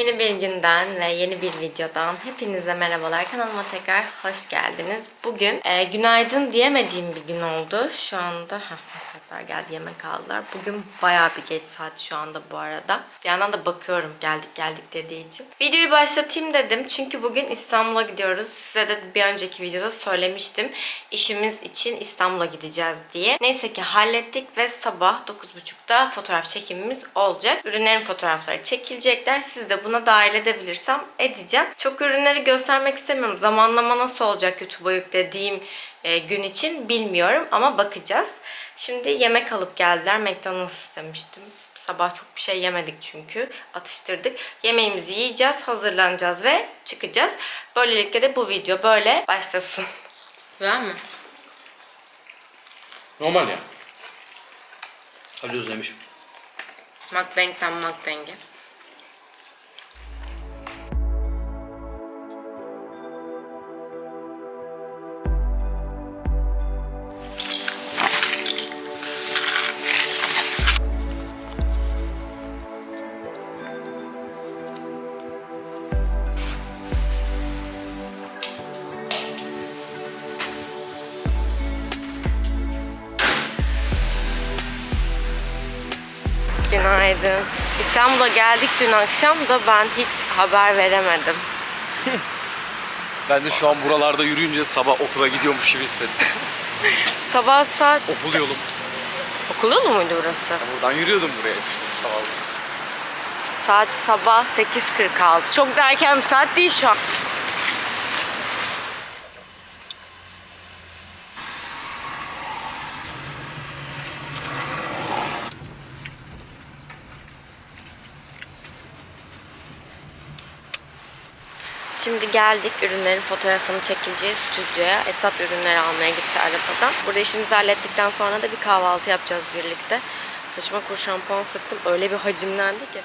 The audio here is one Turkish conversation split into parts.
Yeni bir günden ve yeni bir videodan hepinize merhabalar. Kanalıma tekrar hoş geldiniz. Bugün e, günaydın diyemediğim bir gün oldu. Şu anda heh, mesajlar geldi yemek aldılar. Bugün bayağı bir geç saat şu anda bu arada. Bir yandan da bakıyorum geldik geldik dediği için. Videoyu başlatayım dedim. Çünkü bugün İstanbul'a gidiyoruz. Size de bir önceki videoda söylemiştim. İşimiz için İstanbul'a gideceğiz diye. Neyse ki hallettik ve sabah 9.30'da fotoğraf çekimimiz olacak. Ürünlerin fotoğrafları çekilecekler. Siz de buna dahil edebilirsem edeceğim. Çok ürünleri göstermek istemiyorum. Zamanlama nasıl olacak YouTube'a yüklediğim e, gün için bilmiyorum ama bakacağız. Şimdi yemek alıp geldiler. McDonald's istemiştim. Sabah çok bir şey yemedik çünkü. Atıştırdık. Yemeğimizi yiyeceğiz, hazırlanacağız ve çıkacağız. Böylelikle de bu video böyle başlasın. Güzel mi? Normal ya. Ali özlemiş. Mukbang'den mukbang'e. Günaydın. İstanbul'a geldik dün akşam da ben hiç haber veremedim. Ben de şu an buralarda yürüyünce sabah okula gidiyormuş gibi hissettim. Sabah saat... Okul yolum. Okul yolu muydu burası? Buradan yürüyordum buraya. Sabah. Saat sabah 8.46. Çok da erken bir saat değil şu an. Şimdi geldik ürünlerin fotoğrafını çekileceği stüdyoya. Esat ürünleri almaya gitti arabadan. Burada işimizi hallettikten sonra da bir kahvaltı yapacağız birlikte. Saçıma kur şampuan sıktım. Öyle bir hacimlendi ki.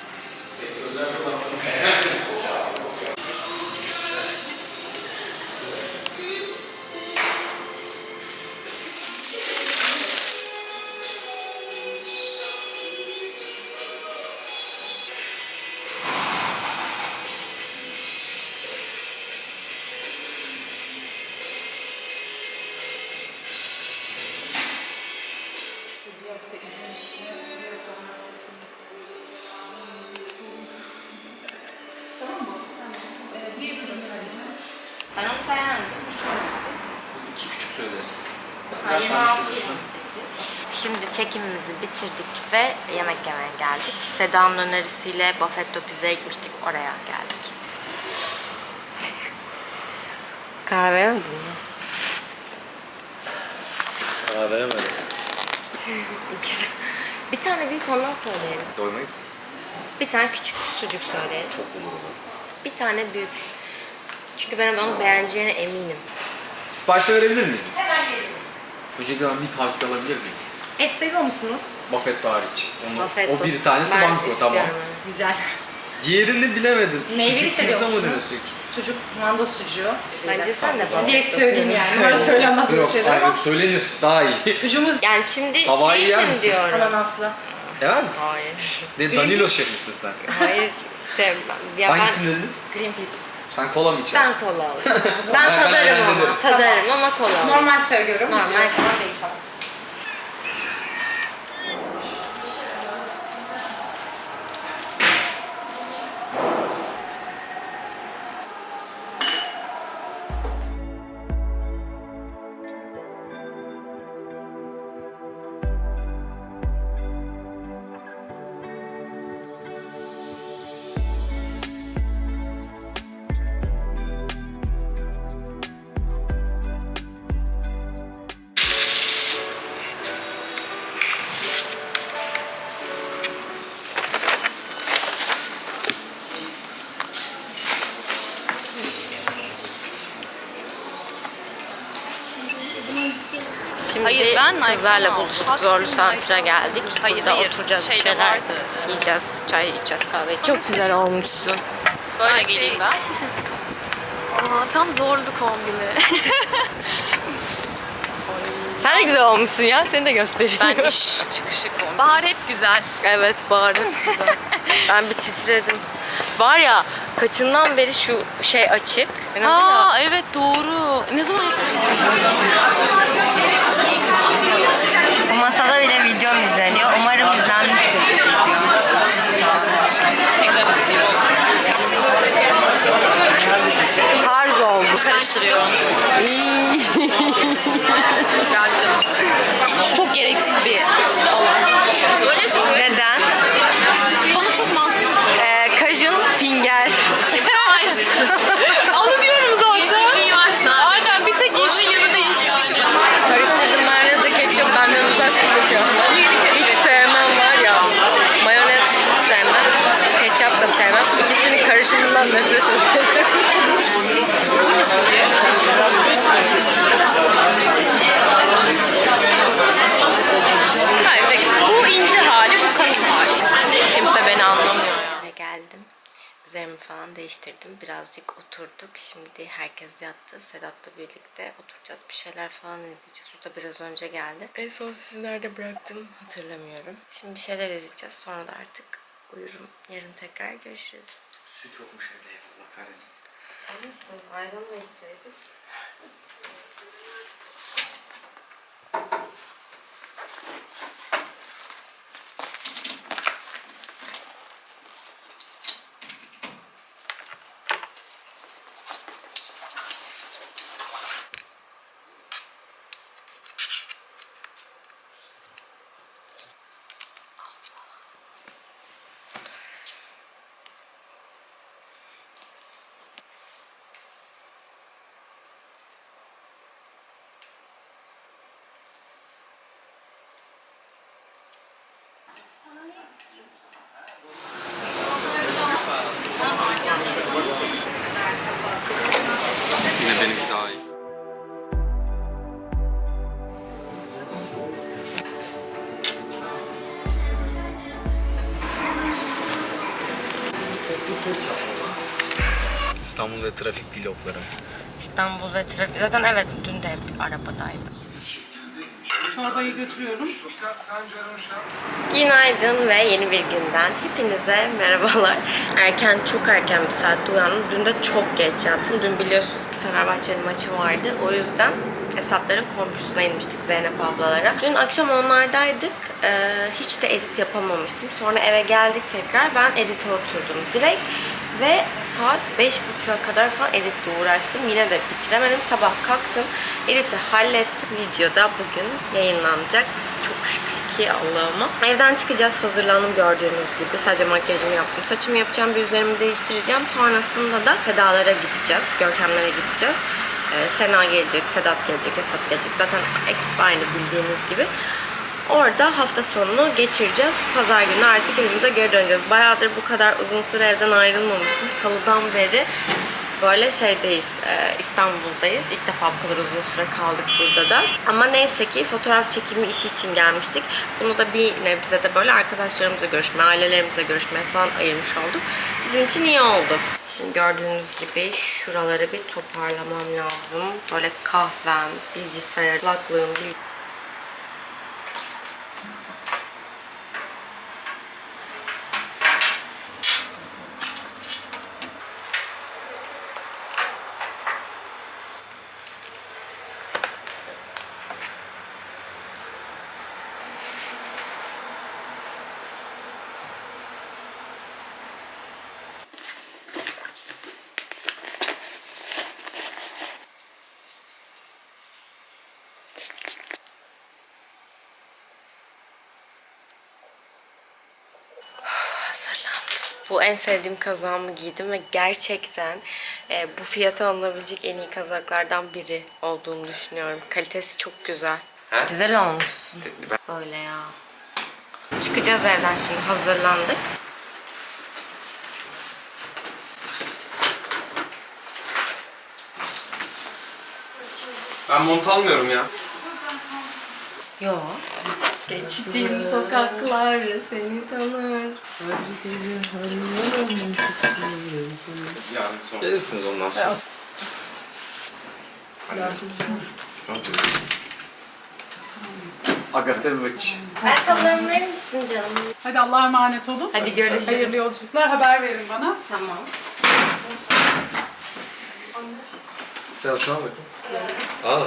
26 Şimdi çekimimizi bitirdik ve yemek yemeye geldik. Seda'nın önerisiyle Buffetto Pizza'ya gitmiştik. Oraya geldik. Kahve yemedin mi? Aa veremedim. İkisi. Bir tane büyük ondan söyleyelim. Doymayız. Bir tane küçük sucuk söyleyelim. Çok olur? Bir tane büyük. Çünkü ben onu beğeneceğine eminim. Sipariş verebilir miyiz biz? Öncelikle ben bir tavsiye alabilir miyim? Et seviyor musunuz? Buffetto hariç. Onu, Buffetto. o bir tanesi Ben banko istiyorum tamam. Güzel. Diğerini bilemedim. Meyveli Sucuk seviyor musunuz? Sucuk, manda sucuğu. Bence sen de Tamam. Direkt söyleyeyim yani. Numara söylenmez böyle Yok, şeyler ama. yok söylenir. Daha iyi. Sucuğumuz Yani şimdi Havai şey yer için diyorum. ananaslı. Sever misin? Hayır. De Danilo şef misin sen? Hayır sevmem. Ya ben, Hangisini dediniz? Green peas. Sen kola mı içersin? ben kola alırım. ben tadarım ama. Tadarım ama kola alırım. Normal söylüyorum. Normal. Değil falan. Ben kızlarla buluştuk. Zorlu Santr'a geldik. Hayır, Burada hayır. oturacağız bir Şeyde şeyler vardı. yiyeceğiz. Çay içeceğiz kahve. Çok güzel olmuşsun. Böyle geleyim ben. Aa, tam zorlu kombini. Sen de güzel olmuşsun ya. Seni de göstereyim. ben iş çıkışı kombini. Bahar hep güzel. Evet bağırdım güzel. ben bir titredim. Var ya kaçından beri şu şey açık. Aa evet doğru. Ne zaman yapacağız? Bu masada bile videom izleniyor. Umarım izlenmiştir. Tekrar izliyorum. Tarz oldu. Karıştırıyorum. Geldi canım. Şu çok gereksiz bir Öyleyse böyle. Neden? Bana çok mantıksız. Ee, kajun finger. Aynısı. Onu diyorum zaten. Yeşilliği var zaten. Aynen bir tek Onun yanında yeşillik yok. Karıştırdım mayonezle ketçap benden uzak duruyor. Hiç sevmem var ya. Mayonez hiç sevmem. Ketçap da sevmem. İkisinin karışımından nefret ederim. Hayır, peki. Bu ince hali, bu kalın hali. Kimse beni anlamıyor ya. Geldim. Üzerimi falan değiştirdim. Birazcık oturduk. Şimdi herkes yattı. Sedat'la birlikte oturacağız. Bir şeyler falan izleyeceğiz. O da biraz önce geldi. En son sizi nerede bıraktım hatırlamıyorum. Şimdi bir şeyler izleyeceğiz. Sonra da artık uyurum. Yarın tekrar görüşürüz. Süt yokmuş evde ya. Allah kahretsin. Ayran mı içseydik? İstanbul ve trafik vlogları. İstanbul ve trafik. Zaten evet dün de hep arabadaydım. Çorbayı götürüyorum. Günaydın ve yeni bir günden hepinize merhabalar. Erken, çok erken bir saatte uyandım. Dün de çok geç yattım. Dün biliyorsunuz ki Fenerbahçe'nin maçı vardı. O yüzden Esatların komşusuna inmiştik Zeynep ablalara. Dün akşam onlardaydık. Ee, hiç de edit yapamamıştım. Sonra eve geldik tekrar. Ben edite oturdum direkt. Ve saat 5.30'a kadar falan editle uğraştım. Yine de bitiremedim. Sabah kalktım. Editi hallettim. Videoda bugün yayınlanacak. Çok şükür ki Allah'ıma. Evden çıkacağız. Hazırlandım gördüğünüz gibi. Sadece makyajımı yaptım. Saçımı yapacağım. Bir üzerimi değiştireceğim. Sonrasında da Sedalara gideceğiz. Görkemlere gideceğiz. Ee, Sena gelecek, Sedat gelecek, Esat gelecek. Zaten ekip aynı bildiğiniz gibi. Orada hafta sonunu geçireceğiz. Pazar günü artık evimize geri döneceğiz. Bayağıdır bu kadar uzun süre evden ayrılmamıştım. Salıdan beri böyle şeydeyiz, e, İstanbul'dayız. İlk defa bu kadar uzun süre kaldık burada da. Ama neyse ki fotoğraf çekimi işi için gelmiştik. Bunu da bir nebze de böyle arkadaşlarımızla görüşme, ailelerimize görüşmeye falan ayırmış olduk. Bizim için iyi oldu. Şimdi gördüğünüz gibi şuraları bir toparlamam lazım. Böyle kahvem, bilgisayar, kulaklığım, bil- hazırlandım. Bu en sevdiğim kazağımı giydim ve gerçekten e, bu fiyata alınabilecek en iyi kazaklardan biri olduğunu düşünüyorum. Kalitesi çok güzel. He? Güzel olmuşsun. Böyle ya. Çıkacağız evden şimdi hazırlandık. Ben mont almıyorum ya. Yo. Geçtiğim sokaklar seni tanır. Yarın sonra. Gelirsiniz ondan sonra. Agasevich. Ayakkabılarımı verir misin canım? Hadi Allah'a emanet olun. Hadi görüşürüz. Hayırlı yolculuklar. Haber verin bana. Tamam. Sen şuna bakayım. Aa,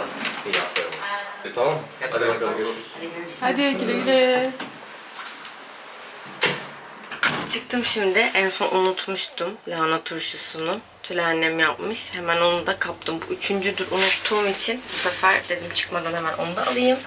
iyi aferin. E, tamam. Hadi bakalım görüşürüz. Hadi güle güle. Çıktım şimdi. En son unutmuştum lahana turşusunu. Tülay annem yapmış. Hemen onu da kaptım. Bu üçüncüdür unuttuğum için bu sefer dedim çıkmadan hemen onu da alayım.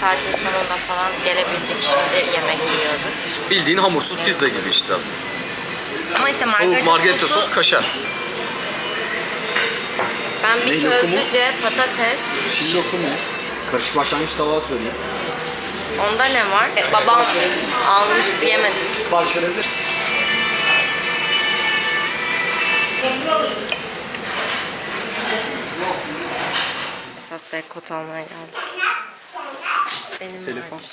Saatin sonunda falan gelebildik. Şimdi yemek yiyoruz. Bildiğin hamursuz pizza gibi işte aslında. Ama işte Bu margarita, margarita sosu- sos kaşar. Ben bir Ne, lokumu? közlüce patates. Şiş lokumu. Karışık başlangıç tava söyleyeyim. Onda ne var? E, babam almıştı yemedim. Sipariş verebilir. Esat Bey kot almaya geldik. Benim Telefon. vardır.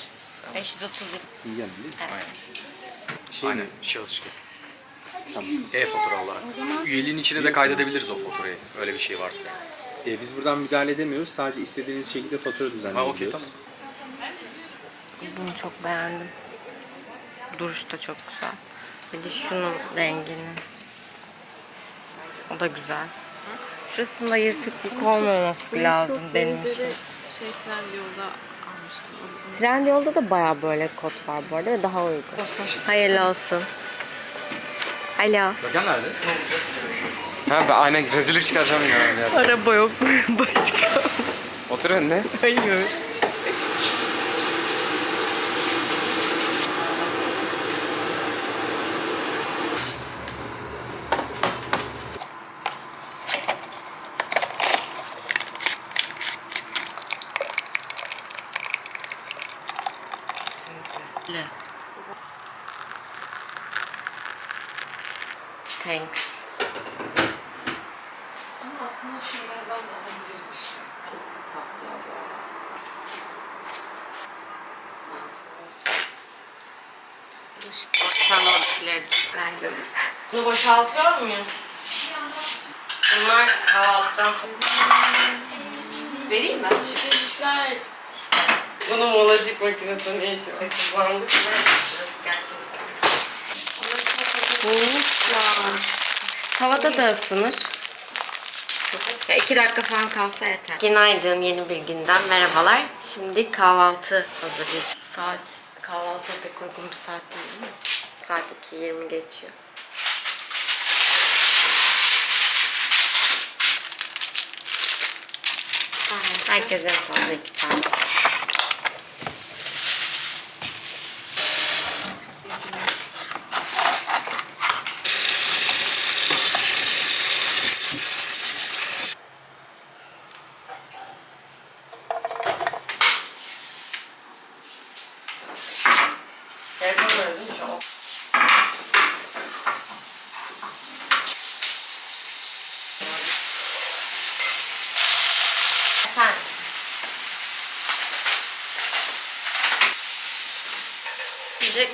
532. Silgen değil mi? Evet. Aynen. Şahıs şirketi. Tamam. E-fatura olarak. Üyeliğin içine de kaydedebiliriz o faturayı. Öyle bir şey varsa. Ee, biz buradan müdahale edemiyoruz. Sadece istediğiniz şekilde fatura Ha düzenleyebiliyoruz. okey tamam. Bunu çok beğendim. Duruş da çok güzel. Bir de şunun rengini. O da güzel. Şurasında yırtıklık olmaması lazım benim için. Şey Trendyol'da almıştım. Trendyol'da da baya böyle kot var bu arada ve daha uygun. Hayırlı olsun. Alo. Bakan nerede? Ha ben aynen rezillik çıkaracağım ya. Araba yok başka. Otur önüne. Hayır. Bunlar kahvaltıdan. Vereyim mi? Şişler işte. Bunun bulaşık makinesinde ne işi var? Kullandık mı? Bulmuşlar. Havada da ısınır. Ya iki dakika falan kalsa yeter. Günaydın, yeni bir günden merhabalar. Şimdi kahvaltı hazırlayacağım. Saat, kahvaltıya pek uygun bir saat değil değil mi? Saat 2.20 geçiyor. Herkes en fazla iki tane.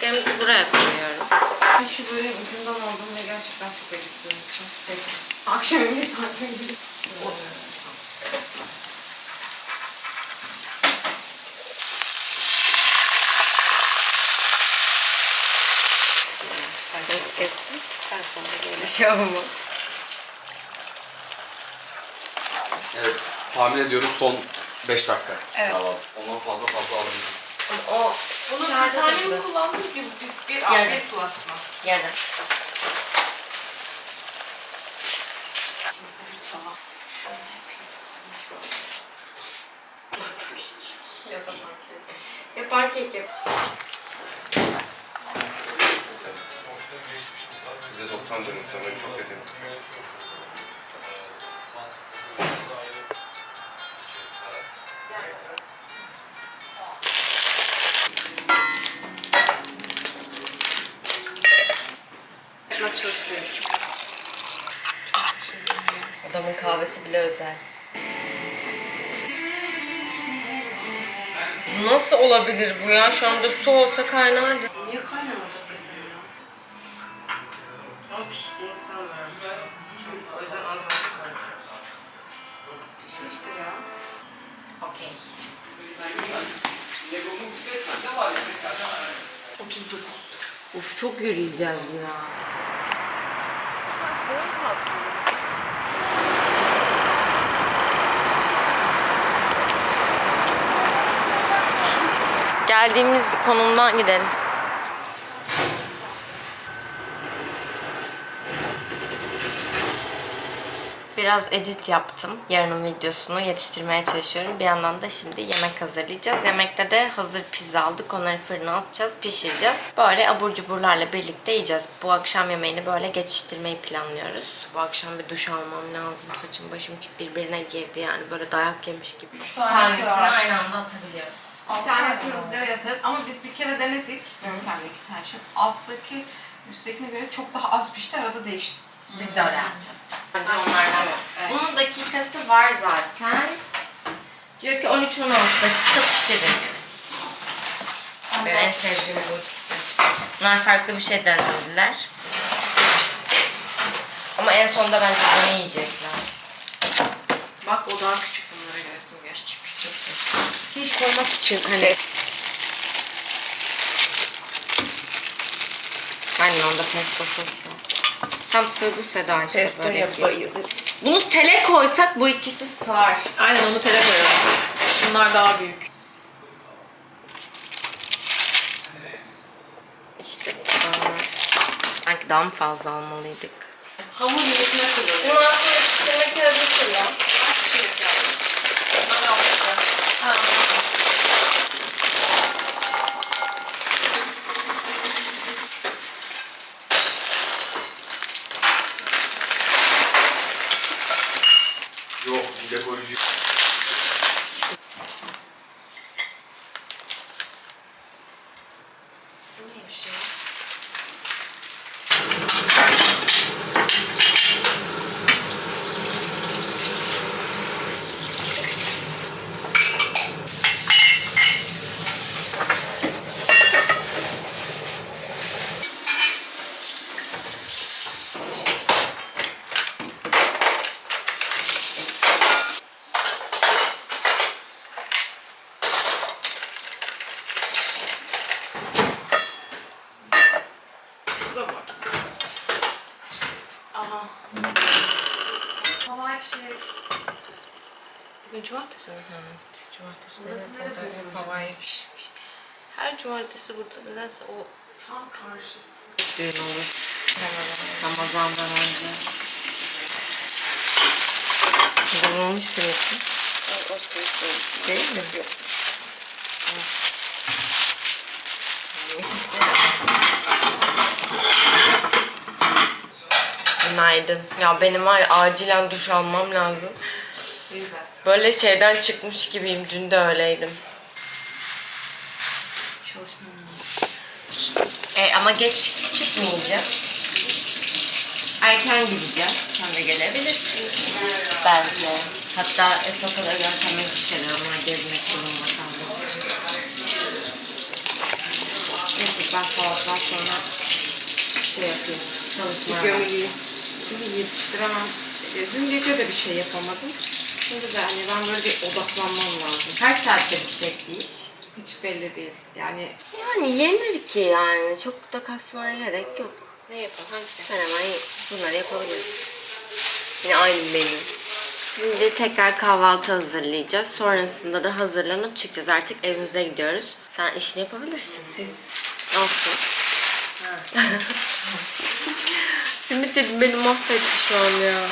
Yiyeceklerimizi buraya koyuyorum. Ben şu böyle ucundan aldım ve gerçekten çok acıktığım için. Akşam yemeği saatine gidip. Nasıl kestim? Ben sonra böyle şey olmaz. Evet. Tahmin ediyorum son 5 dakika. Evet. Ondan fazla fazla alamıyorum. O Bunu bir Dışarıda tane da- mi kullandın? Bir, bir, bir afiyet duası mı? yarın. Tamam. Ya pankek yap. Bize 90 canım sanırım çok kötü. Nasıl çalıştırıyor? Adamın kahvesi bile özel. Nasıl olabilir bu ya? Şu anda su olsa kaynardı. Niye kaynamadı? Ama piştiğini sanmıyorum. Çok, o yüzden az az koydum. Pişmiştir ya. Okey. 39. Uf çok yürüyeceğiz ya. Geldiğimiz konumdan gidelim. Biraz edit yaptım. Yarının videosunu yetiştirmeye çalışıyorum. Bir yandan da şimdi yemek hazırlayacağız. Yemekte de hazır pizza aldık. Onları fırına atacağız, pişireceğiz. Böyle abur cuburlarla birlikte yiyeceğiz. Bu akşam yemeğini böyle geçiştirmeyi planlıyoruz. Bu akşam bir duş almam lazım. Saçım başım birbirine girdi yani. Böyle dayak yemiş gibi. Üç tanesi var. aynı anda atabiliyorum. Bir tanesini ızgaraya atarız ama biz bir kere denedik. Görkem'deki her şey. Alttaki üsttekine göre çok daha az pişti. Arada değişti. Biz de öyle yapacağız. Hadi onlardan. Bunun dakikası var zaten. Diyor ki 13-16 dakika pişirin. Benim en sevdiğim bu ikisi. Bunlar farklı bir şey denediler. Ama en sonunda bence bunu yiyecekler. Bak o daha küçük bunlara göre simge. Küçük küçük. Hiç koymak için hani Aynen onda pesto sos var. Tam sığdı Seda işte Pesto börek gibi. bayılırım. Bunu tele koysak bu ikisi sığar. Aynen onu tele koyalım. Şunlar daha büyük. İşte bu kadar. Sanki daha mı fazla almalıydık? Hamur niyetine kılıyor. Bunun altına pişirmek hazır ya. Yok, bir ekoloji. Havai fişek. Bugün cumartesi mi? Evet. Cumartesi. Burası neresi oluyor? Havai fişek. Her cumartesi burada nedense o Tam karşısı. düğün olur. Ramazan'dan önce. Bulunmuş demek O, o sırası. Değil mi? Yok. Günaydın. Ya benim var ya acilen duş almam lazım. Böyle şeyden çıkmış gibiyim. Dün de öyleydim. Çalışmam E, ama geç çıkmayacağım. Erken gideceğim. Sen de gelebilirsin. Bence. Hatta Esat'a da bir şeyler onlar gezmek zorunda kaldım. Neyse ben kahvaltıdan sonra şey yapayım. Çalışmaya. Çünkü yetiştiremem. E, Dün gece de bir şey yapamadım. Şimdi de hani ben böyle bir odaklanmam lazım. Kaç saatte bitecek bir iş? Hiç belli değil. Yani Yani yenir ki yani. Çok da kasmaya gerek yok. Ne yapalım? Hangisi? Sen hemen bunları yapabiliriz. Yine aynı menü. Şimdi tekrar kahvaltı hazırlayacağız. Sonrasında da hazırlanıp çıkacağız. Artık evimize gidiyoruz. Sen işini yapabilirsin. siz Olsun. Simit dedim beni mahvetti şu an ya.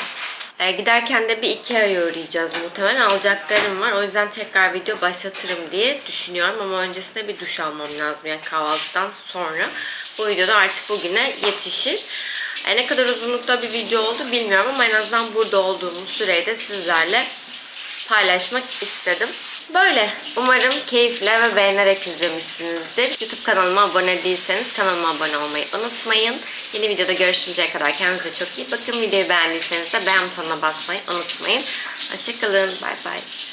Ee, giderken de bir Ikea'ya uğrayacağız muhtemelen. Alacaklarım var. O yüzden tekrar video başlatırım diye düşünüyorum. Ama öncesinde bir duş almam lazım. Yani kahvaltıdan sonra. Bu videoda artık bugüne yetişir. Ee, ne kadar uzunlukta bir video oldu bilmiyorum ama en azından burada olduğumuz süreyi de sizlerle paylaşmak istedim. Böyle. Umarım keyifle ve beğenerek izlemişsinizdir. YouTube kanalıma abone değilseniz kanalıma abone olmayı unutmayın. Yeni videoda görüşünceye kadar kendinize çok iyi bakın. Videoyu beğendiyseniz de beğen butonuna basmayı unutmayın. Hoşçakalın. Bay bay.